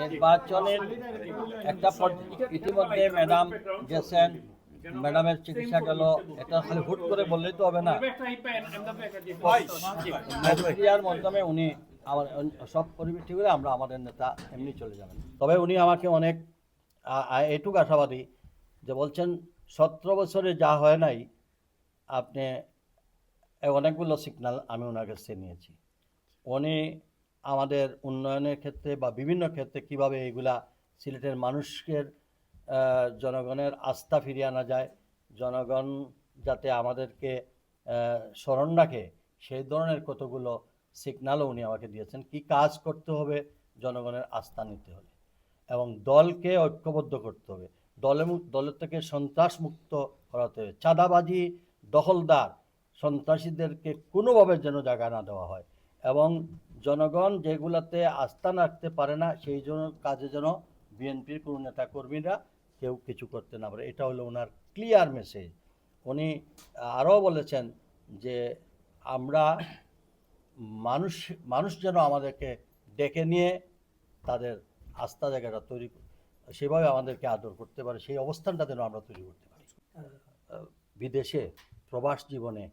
নির্বাচনের একটা ইতিমধ্যে ম্যাডাম গেছেন। ম্যাডামের চিকিৎসা গেল। এটা খালি হুট করে বললেই তো হবে না। প্রক্রিয়ার মাধ্যমে উনি আমার সব পরিবেশ ঠিক হলে আমরা আমাদের নেতা এমনি চলে যাবেন। তবে উনি আমাকে অনেক এটুক আশাবাদী যে বলছেন, সতেরো বছরে যা হয় নাই, আপনি অনেকগুলো সিগন্যাল আমি ওনার কাছ নিয়েছি। উনি আমাদের উন্নয়নের ক্ষেত্রে বা বিভিন্ন ক্ষেত্রে কীভাবে এগুলা সিলেটের মানুষের জনগণের আস্থা ফিরিয়ে আনা যায়, জনগণ যাতে আমাদেরকে স্মরণ রাখে, সেই ধরনের কতগুলো সিগন্যালও উনি আমাকে দিয়েছেন। কি কাজ করতে হবে, জনগণের আস্থা নিতে হলে। এবং দলকে ঐক্যবদ্ধ করতে হবে। দলে দলের থেকে সন্ত্রাস মুক্ত করাতে হবে। চাঁদাবাজি, দখলদার সন্ত্রাসীদেরকে কোনোভাবে যেন জায়গা না দেওয়া হয়। এবং জনগণ যেগুলাতে আস্থা রাখতে পারে না, সেই জন্য কাজে যেন বিএনপির কোনো নেতা কর্মীরা কেউ কিছু করতে না পারে। এটা হলো ওনার ক্লিয়ার মেসেজ উনি আরও বলেছেন যে, আমরা মানুষ মানুষ যেন আমাদেরকে ডেকে নিয়ে তাদের আস্থা জায়গাটা তৈরি সেভাবে আমাদেরকে আদর করতে পারে, সেই অবস্থানটা যেন আমরা তৈরি করতে পারি। বিদেশে প্রবাস জীবনে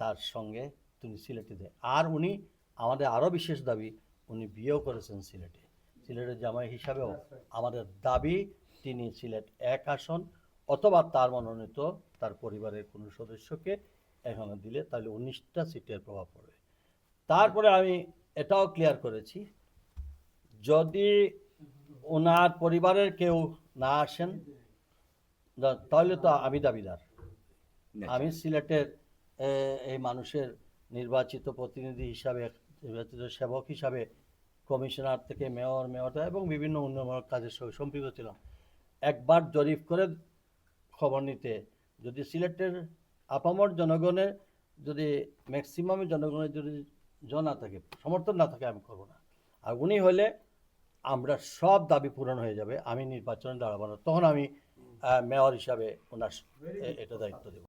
তার সঙ্গে তিনি সিলেটে দেয় আর উনি আমাদের আরও বিশেষ দাবি উনি বিয়েও করেছেন সিলেটে। সিলেটের জামাই হিসাবেও আমাদের দাবি তিনি সিলেট এক আসন অথবা তার মনোনীত তার পরিবারের কোনো সদস্যকে এখানে দিলে তাহলে উনিশটা সিটের প্রভাব পড়বে। তারপরে আমি এটাও ক্লিয়ার করেছি যদি ওনার পরিবারের কেউ না আসেন তাহলে তো আমি দাবিদার। আমি সিলেটের এই মানুষের নির্বাচিত প্রতিনিধি হিসাবে, নির্বাচিত সেবক হিসাবে কমিশনার থেকে মেয়র মেয়র এবং বিভিন্ন উন্নয়নমূলক কাজের সঙ্গে সম্পৃক্ত ছিলাম। একবার জরিপ করে খবর নিতে, যদি সিলেটের আপামর জনগণের যদি ম্যাক্সিমাম জনগণের যদি জ না থাকে, সমর্থন না থাকে, আমি করব না। আর উনি হলে আমরা সব দাবি পূরণ হয়ে যাবে, আমি নির্বাচনে দাঁড়াবো না। তখন আমি মেয়র হিসাবে ওনার এটা দায়িত্ব দেব।